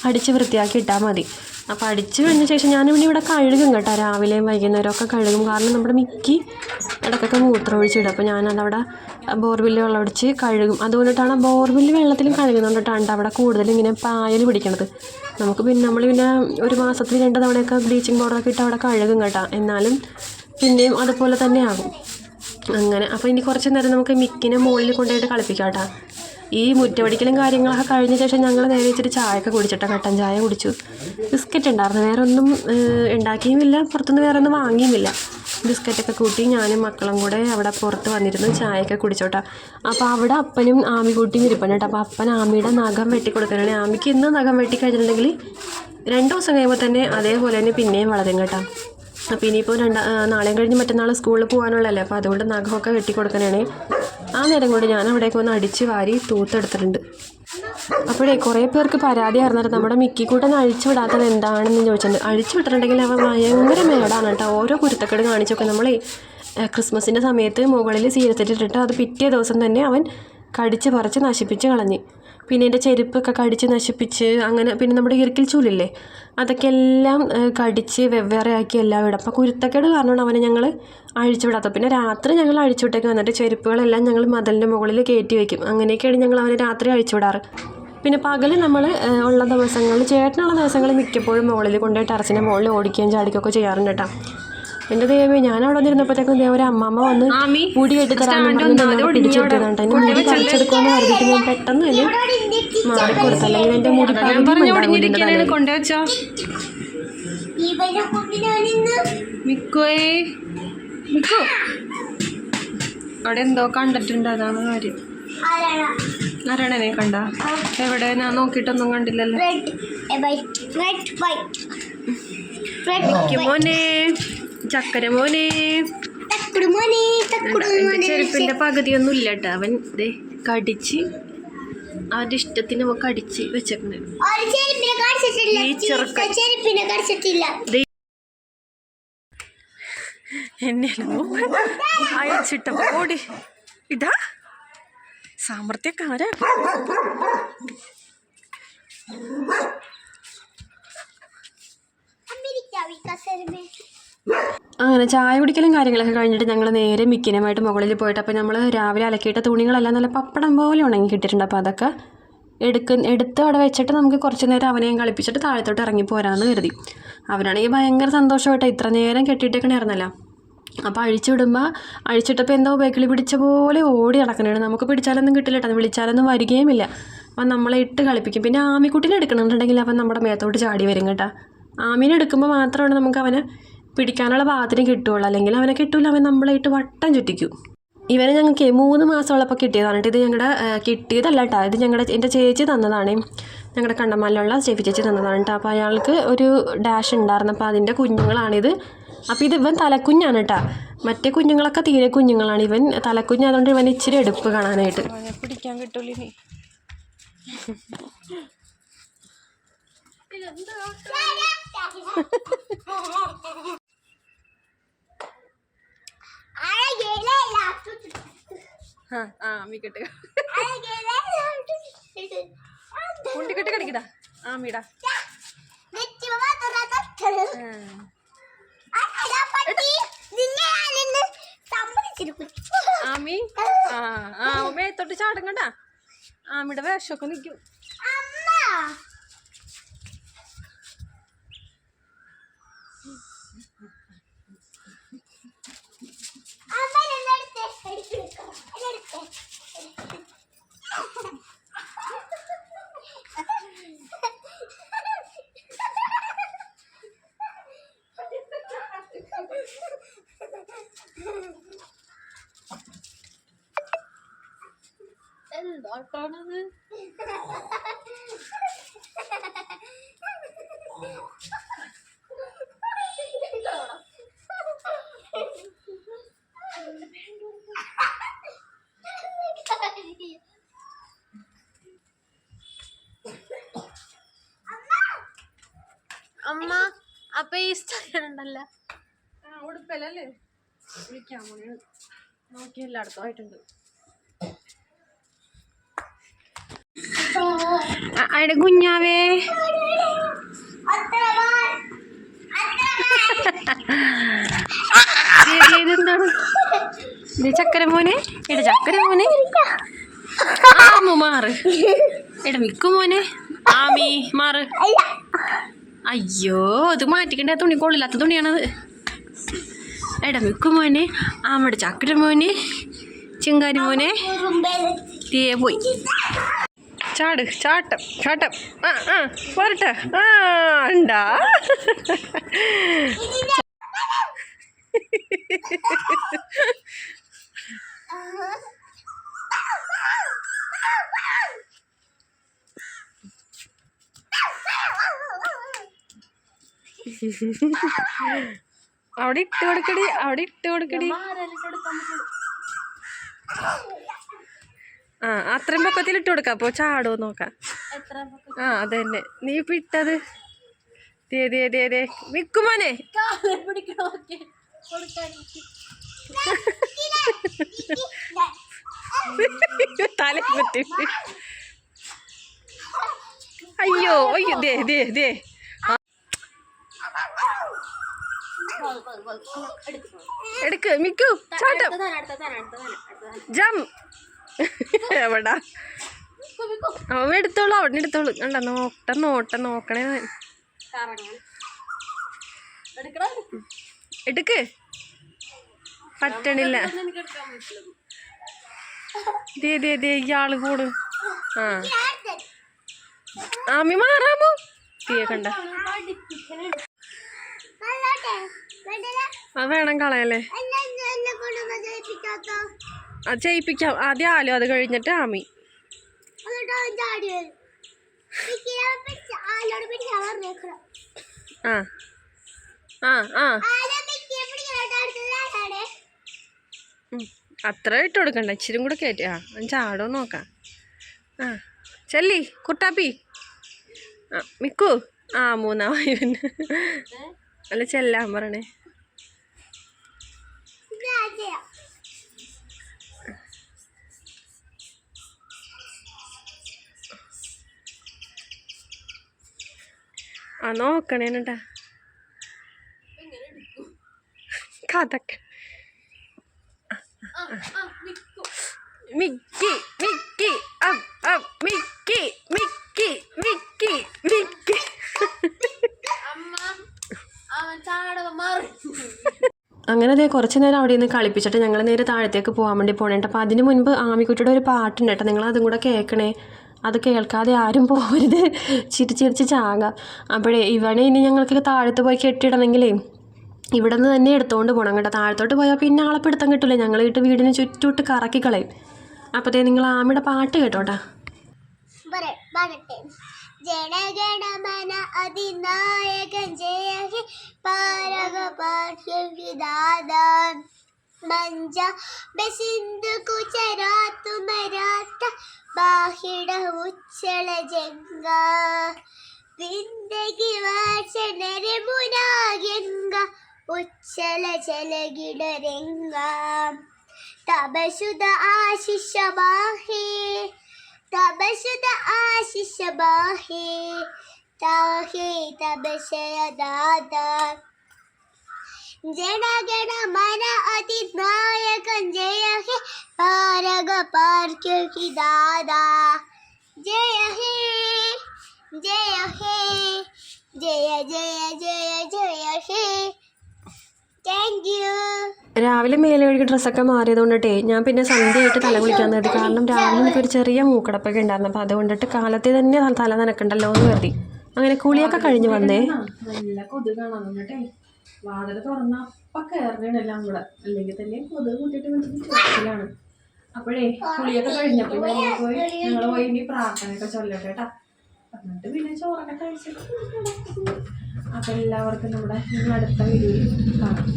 S1: അടിച്ച് വൃത്തിയാക്കി ഇട്ടാൽ മതി. അപ്പോൾ അടിച്ച് കഴിഞ്ഞ ശേഷം ഞാനിവിടെ ഇവിടെ കഴുകും കേട്ടോ. രാവിലെയും വൈകുന്നേരമൊക്കെ കഴുകും. കാരണം നമ്മുടെ മിക്കി ഇടയ്ക്കൊക്കെ മൂത്രം ഒഴിച്ചിടും അപ്പോൾ ഞാനതവിടെ വെള്ളം ഒഴിച്ച് കഴുകും. അതുകൊണ്ടിട്ടാണ് ബോർബില്ല് വെള്ളത്തിലും കഴുകുന്നതുകൊണ്ടിട്ടാണ് അവിടെ കൂടുതലും ഇങ്ങനെ പായൽ പിടിക്കണത്. നമുക്ക് പിന്നെ നമ്മൾ പിന്നെ ഒരു മാസത്തിൽ രണ്ട് തവണയൊക്കെ ബ്ലീച്ചിങ് പൗഡറൊക്കെ ഇട്ട് അവിടെ കഴുകും കേട്ടോ. എന്നാലും പിന്നെയും അതുപോലെ തന്നെ ആകും. അങ്ങനെ. അപ്പോൾ ഇനി കുറച്ച് നേരം നമുക്ക് മിക്കിനെ മുകളിൽ കൊണ്ടുപോയിട്ട് കളിപ്പിക്കാം കേട്ടോ. ഈ മുറ്റപടിക്കലും കാര്യങ്ങളൊക്കെ കഴിഞ്ഞ ശേഷം ഞങ്ങൾ നേരെ ഇച്ചിരി ചായയൊക്കെ കുടിച്ചിട്ട് കട്ടൻ ചായ കുടിച്ചു. ബിസ്ക്കറ്റ് ഉണ്ടായിരുന്നു. വേറെ ഒന്നും ഉണ്ടാക്കിയുമില്ല. പുറത്തുനിന്ന് വേറെ ഒന്നും വാങ്ങിയുമില്ല. ബിസ്ക്കറ്റൊക്കെ കൂട്ടി ഞാനും മക്കളും കൂടെ അവിടെ പുറത്ത് വന്നിരുന്നു ചായയൊക്കെ കുടിച്ചോട്ടാ. അപ്പോൾ അവിടെ അപ്പനും ആമിക്കുട്ടിയും ഇരിപ്പുണ്ട് കേട്ടോ. അപ്പോൾ അപ്പൻ ആമിയുടെ നഖം വെട്ടി കൊടുക്കാനാണ് ആമിക്ക് ഇന്ന് നഖം വെട്ടി കഴിഞ്ഞിട്ടുണ്ടെങ്കിൽ രണ്ട് ദിവസം കഴിയുമ്പോൾ തന്നെ അതേപോലെ തന്നെ പിന്നെയും വളരും കേട്ടോ. അപ്പോൾ ഇനിയിപ്പോൾ രണ്ടാ നാളെയും കഴിഞ്ഞ് മറ്റന്നാൾ സ്കൂളിൽ പോകാനുള്ളതല്ലേ അപ്പോൾ അതുകൊണ്ട് നഖമൊക്കെ വെട്ടി കൊടുക്കാനാണ് ആ നേരം കൊണ്ട് ഞാൻ അവിടേക്ക് ഒന്ന് അടിച്ച് വാരി തൂത്തെടുത്തിട്ടുണ്ട്. അപ്പോഴേ കുറേ പേർക്ക് പരാതി അറിഞ്ഞിട്ട് നമ്മുടെ മിക്കിക്കൂട്ടൻ അഴിച്ചു വിടാത്തത് എന്താണെന്ന് ചോദിച്ചിട്ടുണ്ട്. അഴിച്ചു വിട്ടിട്ടുണ്ടെങ്കിൽ അവ ഭയങ്കര മേടാണ് കേട്ടോ. ഓരോ കുരുത്തക്കേട് കാണിച്ചൊക്കെ നമ്മൾ ക്രിസ്മസിന്റെ സമയത്ത് മുകളിൽ സീരത്തിട്ടിട്ട് അത് പിറ്റേ ദിവസം തന്നെ അവൻ കടിച്ച് പറിച്ച് നശിപ്പിച്ച് കളഞ്ഞ്. പിന്നെ എന്റെ ചെരുപ്പൊക്കെ കടിച്ച് നശിപ്പിച്ച് അങ്ങനെ പിന്നെ നമ്മുടെ ഇരിക്കൽ ചൂലില്ലേ അതൊക്കെ എല്ലാം കടിച്ച് വെവ്വേറെ ആക്കി എല്ലാം ഇടും. അപ്പോൾ കുരുത്തക്കേട് കാരണമാണ് അവനെ ഞങ്ങൾ അഴിച്ചു വിടാത്ത പിന്നെ രാത്രി ഞങ്ങൾ അഴിച്ചുവിട്ടേക്ക് വന്നിട്ട് ചെരുപ്പുകളെല്ലാം ഞങ്ങൾ മതിലിന്റെ മുകളിൽ കയറ്റി വയ്ക്കും. അങ്ങനെയൊക്കെയാണ് ഞങ്ങൾ അവനെ രാത്രി അഴിച്ചു വിടാറ് പിന്നെ പകൽ നമ്മൾ ഉള്ള ദിവസങ്ങളിൽ ചേട്ടനുള്ള ദിവസങ്ങളിൽ മിക്കപ്പോഴും മുകളിൽ കൊണ്ടുപോയി ടെറസിന്റെ മുകളിൽ ഓടിക്കുകയും ചാടിക്കുകയൊക്കെ ചെയ്യാറുണ്ട് കേട്ടോ. എന്റെ ദൈവമേ ഞാൻ അവിടെ വന്നിരുന്നപ്പോഴത്തേക്കും ദേ ഒരു അമ്മമ്മ വന്ന് മുടി കെട്ടി തരാൻ പിടിച്ചെടുത്തതാണ് മുടി പറിച്ചെടുക്കുമെന്ന് കരുതിയിട്ട് ഞാൻ പെട്ടെന്ന് തന്നെ മാറിക്കൊടുത്തു. അല്ലെങ്കിൽ എന്റെ മുടി.
S2: കൊണ്ടുവച്ചോ. മിക്കുവേ മിക്കു അവിടെ എന്തോ കണ്ടിട്ടുണ്ട് അതാണ് കാര്യം.
S3: ആരാണ്?
S2: കണ്ട. എവിടെ? ഞാൻ നോക്കിട്ടൊന്നും കണ്ടില്ലല്ലോ. മിക്കു മോനെ. ചക്കര മോനെ. ചെരുപ്പിന്റെ പകുതിയൊന്നും ഇല്ല കേട്ടോ. അവൻ ദേ കടിച്ച് അവന്റെ ഇഷ്ടത്തിന് കടിച്ച് വെച്ചേക്കണേ. എന്നെ അയച്ചിട്ട ഓടി ഇതാ. സാമർത്ഥ്യക്കാരാ
S3: അമേരിക്ക
S1: അങ്ങനെ ചായ കുടിക്കലും കാര്യങ്ങളൊക്കെ കഴിഞ്ഞിട്ട് ഞങ്ങൾ നേരെ മിക്കിനുമായിട്ട് മുകളിൽ പോയിട്ട് അപ്പോൾ നമ്മൾ രാവിലെ അലക്കിയിട്ട തുണികളെല്ലാം നല്ല പപ്പടം പോലെ ഉണങ്ങി കിട്ടിയിട്ടുണ്ട്. അപ്പോൾ അതൊക്കെ എടുക്ക എടുത്ത് അവിടെ വെച്ചിട്ട് നമുക്ക് കുറച്ച് നേരം അവനെയും കളിപ്പിച്ചിട്ട് താഴത്തോട്ട് ഇറങ്ങി പോരാന്ന് കരുതി. അവനാണെങ്കിൽ ഭയങ്കര സന്തോഷമായിട്ട് ഇത്ര നേരം കെട്ടിയിട്ടേക്കണായിരുന്നല്ലോ അപ്പോൾ അഴിച്ചിടുമ്പോൾ അഴിച്ചിട്ടപ്പോൾ എന്തോ ബേക്കിൽ പിടിച്ച പോലെ ഓടി നടക്കണേ നമുക്ക് പിടിച്ചാലൊന്നും കിട്ടില്ല കേട്ടോ വിളിച്ചാലൊന്നും വരികയുമില്ല. അപ്പം നമ്മളെ ഇട്ട് കളിപ്പിക്കും. പിന്നെ ആമിക്കുട്ടിനെ എടുക്കണമെന്നുണ്ടെങ്കിൽ അവൻ നമ്മുടെ മേത്തോട്ട് ചാടി വരും കേട്ടോ. ആമീനെ എടുക്കുമ്പോൾ മാത്രമാണ് നമുക്ക് അവനെ പിടിക്കാനുള്ള ഭാഗത്തിന് കിട്ടുകയുള്ളൂ അല്ലെങ്കിൽ അവനെ കിട്ടൂല അവൻ നമ്മളായിട്ട് വട്ടം ചുറ്റിക്കും. ഇവനെ ഞങ്ങൾക്ക് മൂന്ന് മാസമുള്ളപ്പോൾ കിട്ടിയതാണ് കേട്ടോ ഇത് ഞങ്ങളുടെ കിട്ടിയതല്ല കേട്ടോ ഇത് ഞങ്ങളുടെ എന്റെ ചേച്ചി തന്നതാണ്. ഞങ്ങളുടെ കണ്ടമാലിലുള്ള സ്റ്റെഫി ചേച്ചി തന്നതാണ് കേട്ടോ അപ്പോൾ അയാൾക്ക് ഒരു ഡാഷ് ഉണ്ടായിരുന്നു. അപ്പോൾ അതിന്റെ കുഞ്ഞുങ്ങളാണിത്. അപ്പോൾ ഇത് ഇവൻ തലക്കുഞ്ഞാണ് കേട്ടോ മറ്റേ കുഞ്ഞുങ്ങളൊക്കെ തീരെ കുഞ്ഞുങ്ങളാണ്. ഇവൻ തലക്കുഞ്ഞായതുകൊണ്ട് ഇവൻ ഇച്ചിരി എടുപ്പ് കാണാനായിട്ട്.
S2: പിടിക്കാൻ കിട്ടൂല ആ കുണ്ടിക്കെട്ട് കടിക്കടാ ആ ആമി ആ ആ മേത്തോട്ട് ചാടങ്ങണ്ട ആമിയുടെ വേഷമൊക്കെ നിൽക്കും അപ്പൊ ഈ സ്ഥലമുണ്ടല്ലോ
S1: ആ ഉടുപ്പല്ലേ? വിളിക്കാൻ നോക്കി എല്ലായിടത്തും ആയിട്ടുണ്ട്.
S2: അവിടെ കുഞ്ഞാവേ? ഇതെന്താണ് ഇത് ചക്കര മോനെ? എടാ ചക്കര മോനെ? ആമു മാറ്. എടാ മിക്കു മോനെ? ആമി മാറ്. അയ്യോ അത് മാറ്റിക്കണ്ട. തുണി കൊള്ളില്ലാത്ത തുണിയാണത്. എടാ മിക്കു മോനെ. ആമയുടെ ചക്കര മോനെ. ചിങ്കാരി മോനെ. തീയെ പോയി. ചാട് ചാട്ടം ചാട്ടം. ആ ആ പോരട്ടെ ആ ഉണ്ടാ? അവിടെ ഇട്ട് കൊടുക്കടി അവിടെ ഇട്ട് കൊടുക്കടി. ആ അത്രയും പൊക്കത്തിൽ ഇട്ട് കൊടുക്കാം അപ്പോൾ ചാടോ നോക്കാം. ആ അതന്നെ. നീ ഇപ്പൊ ഇട്ടത്. വിക്കുമോനെ തല പറ്റി അയ്യോ അയ്യോ ദേ ദേ ദേ. എടുക്ക് മിക്കു ചാട്ടം. ജം. എവിടാ? അവൻ എടുത്തോളൂ അവിടെ എടുത്തോളൂ. കണ്ട നോട്ട നോട്ട നോക്കണേ. എടുക്ക്. പറ്റണില്ല. ഇയാൾ കൂടും. ആ. ആമി മാറാമോ? തീയ കണ്ട. അത് വേണം കളയല്ലേ. അത് ചെയ്യിപ്പിക്കാം ആദ്യം ആലോ അത് കഴിഞ്ഞിട്ട് ആമി. ആ ആ ആ. അത്ര ഇട്ട് കൊടുക്കണ്ട ഇച്ചിരി കൂടെ കയറ്റി ആ ചാടോ നോക്കാം. ആ ചെല്ലി കുട്ടാപ്പി. ആ മിക്കു. ആ മൂന്നാമായി പിന്നെ അല്ല ചെല്ലാൻ
S3: പറഞ്ഞേ.
S2: ആ നോക്കണേനട്ടാ കഥക്ക്. Mickey Mickey Mickey Mickey Mickey Mickey. അങ്ങനെ അതേ കുറച്ച് നേരം അവിടെ നിന്ന് കളിപ്പിച്ചിട്ട് ഞങ്ങൾ നേരെ താഴത്തേക്ക് പോകാൻ വേണ്ടി പോകണേട്ടോ അപ്പോൾ അതിന് മുൻപ് ആമിക്കുട്ടിയുടെ ഒരു പാട്ടുണ്ട് കേട്ടോ നിങ്ങൾ അതും കൂടെ കേൾക്കണേ. അത് കേൾക്കാതെ ആരും പോകരുത് ചിരിച്ചിരിച്ച് ചാകാം. അപ്പോഴേ ഇവനെ ഇനി ഞങ്ങൾക്ക് താഴത്ത് പോയി കെട്ടിയിടണമെങ്കിലേ ഇവിടെ നിന്ന് തന്നെ എടുത്തുകൊണ്ട് പോകണം കേട്ടോ. താഴത്തോട്ട് പോയാൽ പിന്നെ ആളെ പിടുത്തം കിട്ടില്ല ഞങ്ങൾ ഇട്ട് വീടിന് ചുറ്റൂട്ട് കറക്കി കളയും അപ്പോഴത്തേ നിങ്ങൾ ആമിയുടെ പാട്ട് കേട്ടോട്ടാ.
S3: ജനഗണമന അതിനായകൻ ജയ ഹേ പാരക പാഠ്യവിദാതാൻ മഞ്ച ബസിന്ദു കുചരാത്തു മരാത്ത ബാഹിട ഉച്ചള ജംഗ. വിന്ദഗി വാചനരെ മുനാഗംഗ. ഉച്ചല ചലകിടരംഗ തപശുത ആശിഷ ബാഹേ. തപസുത ആശിഷ ബാഹേ താഹേ തപശയ ദാദാ ജനഗണ മന അതിനായകൻ ജയ ഹേ പാരക പാർക്കി ദാദാ ജയ ഹേ ജയ ഹേ ജയ ജയ ജയ ജയ ഹേ താങ്ക് യു
S2: രാവിലെ മേലെ കഴുകി ഡ്രസ്സൊക്കെ മാറിയത് കൊണ്ടിട്ടേ ഞാൻ പിന്നെ സന്ധ്യയായിട്ട് തല കുളിക്കാൻ നേടി കാരണം രാവിലെ എനിക്കൊരു ചെറിയ മൂക്കടപ്പൊക്കെ ഉണ്ടായിരുന്നു. അപ്പോൾ അതുകൊണ്ടിട്ട് കാലത്തെ തന്നെ തല നനക്കണ്ടല്ലോ എന്ന് കരുതി. അങ്ങനെ കുളിയൊക്കെ കഴിഞ്ഞ് വന്നേ.
S1: നല്ല കൊതുകാണ് എന്നിട്ടേ വാതിൽ തുറന്ന അപ്പ കയറണെല്ലാം കൂടെ അല്ലെങ്കിൽ തന്നെ കൊതുക് കൂട്ടിയിട്ട് വീട്ടിലാണ് അപ്പോഴേ കുളിയൊക്കെ കഴിഞ്ഞപ്പോൾ ഞങ്ങൾ പോയി. ഞങ്ങൾ പോയി ഇനി പ്രാർത്ഥനയൊക്കെ ചൊല്ലട്ടെ കേട്ടാ എന്നിട്ട് പിന്നെ ചോറൊക്കെ കഴിച്ചിട്ട് അപ്പം എല്ലാവർക്കും നമ്മുടെ അടുത്ത വീഡിയോയിൽ കാണാം.